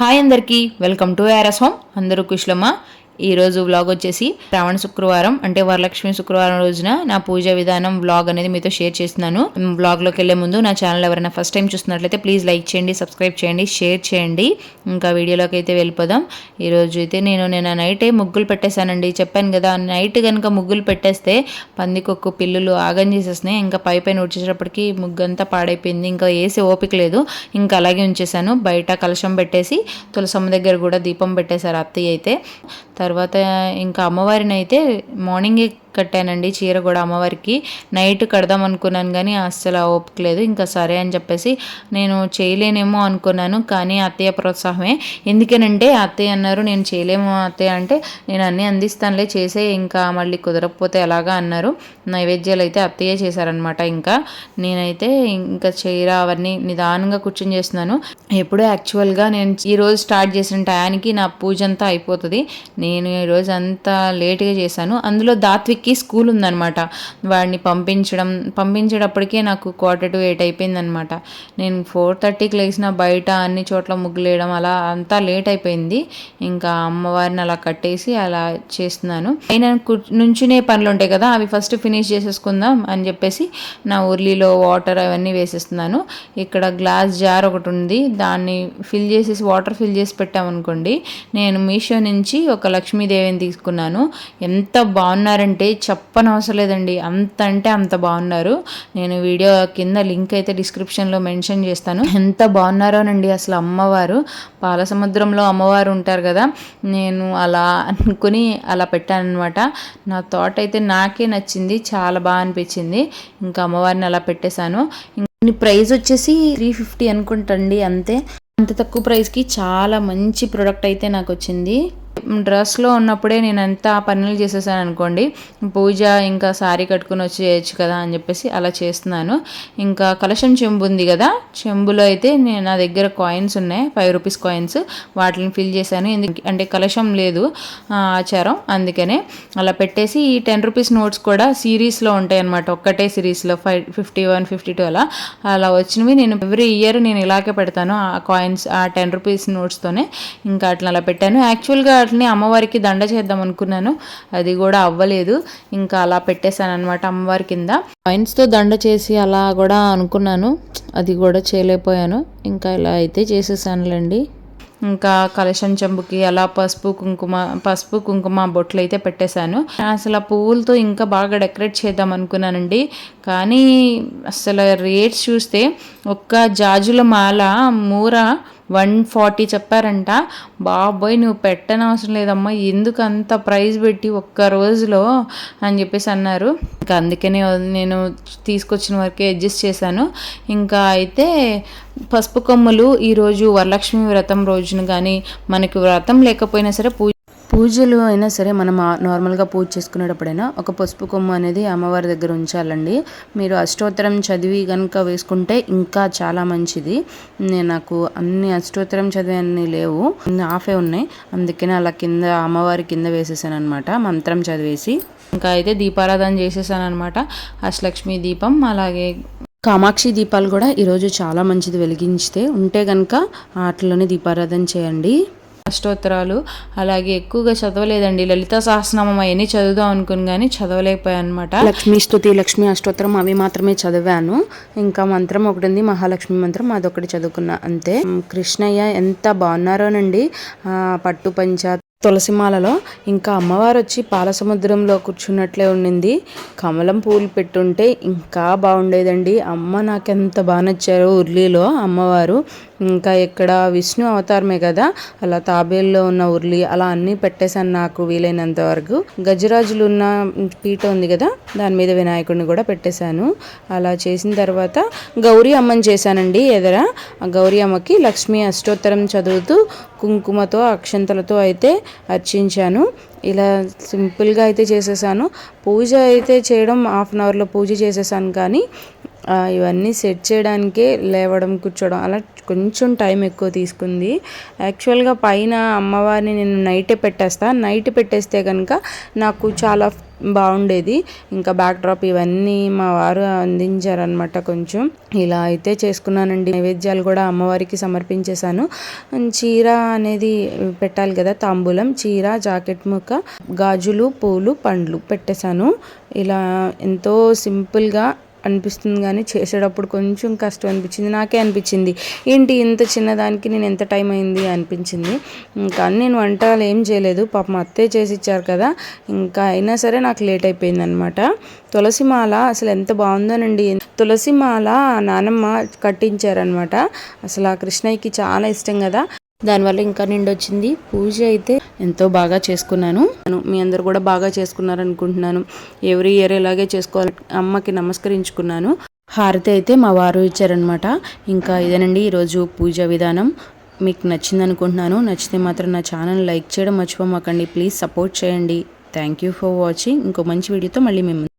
Hi అందరికీ welcome to RS home. అందరూ కుశలమా? ఈరోజు వ్లాగ్ వచ్చేసి శ్రావణ శుక్రవారం అంటే వరలక్ష్మి శుక్రవారం రోజున నా పూజ విధానం వ్లాగ్ అనేది మీతో షేర్ చేస్తున్నాను. వ్లాగ్లోకి వెళ్ళే ముందు నా ఛానల్ ఎవరైనా ఫస్ట్ టైం చూస్తున్నట్లయితే ప్లీజ్ లైక్ చేయండి సబ్స్క్రైబ్ చేయండి షేర్ చేయండి. ఇంకా వీడియోలోకి అయితే వెళ్ళిపోదాం. ఈరోజు అయితే నేను నేను నైటే ముగ్గులు పెట్టేశానండి. చెప్పాను కదా నైట్ కనుక ముగ్గులు పెట్టేస్తే పందికొక్కు పిల్లులు ఆగం చేసేసినాయి. ఇంకా పై పైన వచ్చేటప్పటికి ముగ్గు అంతా పాడైపోయింది. ఇంకా వేసే ఓపిక లేదు. ఇంకా అలాగే ఉంచేసాను బయట కలశం పెట్టేసి తులసమ్మ దగ్గర కూడా దీపం పెట్టేశారు అత్తయ్య అయితే. తర్వాత తర్వాత ఇంకా అమ్మవారిని అయితే మార్నింగే కట్టానండి. చీర కూడా అమ్మవారికి నైట్ కడదాం అనుకున్నాను కానీ అస్సలు ఓపికలేదు ఇంకా సరే అని చెప్పేసి నేను చేయలేనేమో అనుకున్నాను. కానీ అత్తయ్య ప్రోత్సాహమే. ఎందుకనంటే అత్తయ్య అన్నారు నేను చేయలేము అత్తయ్య అంటే నేను అన్నీ అందిస్తానులే చేసే ఇంకా మళ్ళీ కుదరకపోతే ఎలాగా అన్నారు. నైవేద్యాలు అయితే అత్తయ్య చేశారనమాట ఇంకా నేనైతే ఇంకా చీర అవన్నీ నిదానంగా కూర్చొని చేస్తున్నాను. ఎప్పుడూ యాక్చువల్గా నేను ఈరోజు స్టార్ట్ చేసిన టయానికి నా పూజ అంతా అయిపోతుంది. నేను ఈరోజు అంతా లేట్గా చేశాను. అందులో దాత్విక్కి స్కూల్ ఉందనమాట వాడిని పంపించడం పంపించేటప్పటికే నాకు క్వార్టర్ టు ఎయిట్ అయిపోయిందనమాట నేను ఫోర్ థర్టీకి లేచిన బయట అన్ని చోట్ల ముగ్గులేయడం అలా అంతా లేట్ అయిపోయింది. ఇంకా అమ్మవారిని అలా కట్టేసి అలా చేస్తున్నాను. అయినా నుంచునే పనులు ఉంటాయి కదా అవి ఫస్ట్ ఫినిష్ చేసేసుకుందాం అని చెప్పేసి నా ఉర్లీలో వాటర్ అవన్నీ వేసేస్తున్నాను. ఇక్కడ గ్లాస్ జార్ ఒకటి ఉంది దాన్ని ఫిల్ చేసేసి వాటర్ ఫిల్ చేసి పెట్టామనుకోండి నేను మీషో నుంచి ఒక లక్ష్మీదేవిని తీసుకున్నాను. ఎంత బాగున్నారంటే చెప్పనవసరం లేదండి. అంత అంటే అంత బాగున్నారు. నేను వీడియో కింద లింక్ అయితే డిస్క్రిప్షన్లో మెన్షన్ చేస్తాను. ఎంత బాగున్నారోనండి అసలు అమ్మవారు. పాలసముద్రంలో అమ్మవారు ఉంటారు కదా. నేను అలా అనుకుని అలా పెట్టాను అనమాట నా థాట్ అయితే నాకే నచ్చింది. చాలా బాగా అనిపించింది. ఇంకా అమ్మవారిని అలా పెట్టేశాను. ప్రైస్ వచ్చేసి త్రీ ఫిఫ్టీ అనుకుంటండి అంతే. అంత తక్కువ ప్రైస్కి చాలా మంచి ప్రోడక్ట్ అయితే నాకు వచ్చింది. డ్రెస్లో ఉన్నప్పుడే నేను ఎంత పనులు చేసేసాను అనుకోండి పూజ ఇంకా శారీ కట్టుకుని వచ్చి చేయొచ్చు కదా అని చెప్పేసి అలా చేస్తున్నాను. ఇంకా కలశం చెంబు ఉంది కదా చెంబులో అయితే నేను నా దగ్గర కాయిన్స్ ఉన్నాయి ఫైవ్ రూపీస్ కాయిన్స్ వాటిని ఫిల్ చేశాను. ఎందుకు అంటే కలశం లేదు ఆచారం అందుకనే అలా పెట్టేసి ఈ టెన్ రూపీస్ నోట్స్ కూడా సిరీస్లో ఉంటాయి అనమాట ఒక్కటే సిరీస్లో five fifty one fifty two అలా. అలా వచ్చినవి నేను ఎవ్రీ ఇయర్ నేను ఇలాగే పెడతాను ఆ కాయిన్స్ ఆ టెన్ రూపీస్ నోట్స్తోనే ఇంకా అట్లా అలా పెట్టాను. యాక్చువల్గా అట్లా వాటిని అమ్మవారికి దండ చేద్దాం అనుకున్నాను. అది కూడా అవ్వలేదు. ఇంకా అలా పెట్టేశాను అనమాట అమ్మవారి కింద. కాయిన్స్తో దండ చేసి అలా కూడా అనుకున్నాను. అది కూడా చేయలేకపోయాను. ఇంకా ఇలా అయితే చేసేసానులేండి. ఇంకా కలశం చెంబుకి అలా పసుపు కుంకుమ పసుపు కుంకుమ బొట్లు అయితే పెట్టేశాను. అసలు ఆ పువ్వులతో ఇంకా బాగా డెకరేట్ చేద్దాం అనుకున్నానండి. కానీ అసలు రేట్స్ చూస్తే ఒక్క జాజుల మాల మూర వన్ ఫార్టీ చెప్పారంట. బాబోయ్ నువ్వు పెట్టనవసరం లేదమ్మా ఎందుకు అంత ప్రైస్ పెట్టి ఒక్క రోజులో? అని చెప్పేసి అన్నారు. ఇంకా అందుకనే నేను తీసుకొచ్చిన వరకే అడ్జస్ట్ చేశాను. ఇంకా అయితే పసుపు కొమ్మలు ఈరోజు వరలక్ష్మి వ్రతం రోజున కానీ మనకి వ్రతం లేకపోయినా సరే పూజ పూజలు అయినా సరే మనం నార్మల్గా పూజ చేసుకునేటప్పుడైనా ఒక పసుపు కొమ్ము అనేది అమ్మవారి దగ్గర ఉంచాలండి. మీరు అష్టోత్తరం చదివి కనుక వేసుకుంటే ఇంకా చాలా మంచిది. నేను నాకు అన్ని అష్టోత్తరం చదివి అన్ని లేవు ఆఫే ఉన్నాయి. అందుకనే అలా కింద అమ్మవారి కింద వేసేసాను అనమాట మంత్రం చదివేసి ఇంకా అయితే దీపారాధన చేసేసాను అనమాట అష్టలక్ష్మి దీపం అలాగే కామాక్షి దీపాలు కూడా ఈరోజు చాలా మంచిది వెలిగించితే ఉంటే కనుక వాటిలోనే దీపారాధన చేయండి. అష్టోత్తరాలు అలాగే ఎక్కువగా చదవలేదండి. లలిత సహస్రనామం అవన్నీ చదువుదాం అనుకుని కానీ చదవలేకపోయాను అనమాట లక్ష్మీ స్తుతి లక్ష్మీ అష్టోత్తరం అవి మాత్రమే చదివాను. ఇంకా మంత్రం ఒకటి ఉంది మహాలక్ష్మి మంత్రం అదొకటి చదువుకున్నా అంతే. కృష్ణయ్య ఎంత బాగున్నారోనండి. పట్టు పంచ తులసిమాలలో ఇంకా అమ్మవారు వచ్చి పాలసముద్రంలో కూర్చున్నట్లే ఉండింది. కమలం పూలు పెట్టుంటే ఇంకా బాగుండేదండి. అమ్మ నాకెంత బాగా నచ్చారు ఉర్లీలో అమ్మవారు. ఇంకా ఇక్కడ విష్ణు అవతారమే కదా. అలా తాబేల్లో ఉన్న ఉర్లి అలా అన్నీ పెట్టేశాను నాకు వీలైనంత వరకు. గజరాజులు ఉన్న పీట ఉంది కదా దాని మీద వినాయకుడిని కూడా పెట్టేశాను. అలా చేసిన తర్వాత గౌరీ అమ్మని చేశానండి ఎదర. గౌరీ అమ్మకి లక్ష్మీ అష్టోత్తరం చదువుతూ కుంకుమతో అక్షంతలతో అయితే అర్చించాను. ఇలా సింపుల్గా అయితే చేసేసాను. పూజ అయితే చేయడం హాఫ్ అన్ అవర్లో పూజ చేసేసాను కానీ ఇవన్నీ సెట్ చేయడానికే లేవడం కూర్చోవడం అలా కొంచెం టైం ఎక్కువ తీసుకుంది. యాక్చువల్గా పైన అమ్మవారిని నేను నైటే పెట్టేస్తా. నైట్ పెట్టేస్తే కనుక నాకు చాలా బాగుండేది. ఇంకా బ్యాక్ డ్రాప్ ఇవన్నీ మా వారు అందించారనమాట కొంచెం. ఇలా అయితే చేసుకున్నానండి. నైవేద్యాలు కూడా అమ్మవారికి సమర్పించేశాను. చీర అనేది పెట్టాలి కదా తాంబూలం చీర జాకెట్ ముక్క గాజులు పూలు పండ్లు పెట్టేశాను. ఇలా ఎంతో సింపుల్గా అనిపిస్తుంది కానీ చేసేటప్పుడు కొంచెం కష్టం అనిపించింది నాకే అనిపించింది. ఏంటి ఇంత చిన్నదానికి నేను ఎంత టైం అయింది అనిపించింది. కానీ నేను వంటలు ఏం చేయలేదు పాపం అత్తే చేసి ఇచ్చారు కదా ఇంకా అయినా సరే నాకు లేట్ అయిపోయింది అనమాట తులసి మాల అసలు ఎంత బాగుందోనండి. తులసి మాల నానమ్మ కట్టించారనమాట. అసలు ఆ కృష్ణయ్యకి చాలా ఇష్టం కదా. దానివల్ల ఇంకా నిండొచ్చింది. పూజ అయితే ఎంతో బాగా చేసుకున్నాను. మీ అందరు కూడా బాగా చేసుకున్నారు అనుకుంటున్నాను ఎవ్రీ ఇయర్ ఇలాగే చేసుకోవాలి. అమ్మకి నమస్కరించుకున్నాను. హారతి అయితే మా వారు ఇచ్చారనమాట ఇంకా ఇదేనండి ఈరోజు పూజ విధానం. మీకు నచ్చింది అనుకుంటున్నాను నచ్చితే మాత్రం నా ఛానల్ లైక్ చేయడం మర్చిపోమాకండి. ప్లీజ్ సపోర్ట్ చేయండి. Thank you for watching. ఇంకో మంచి వీడియోతో మళ్ళీ మేము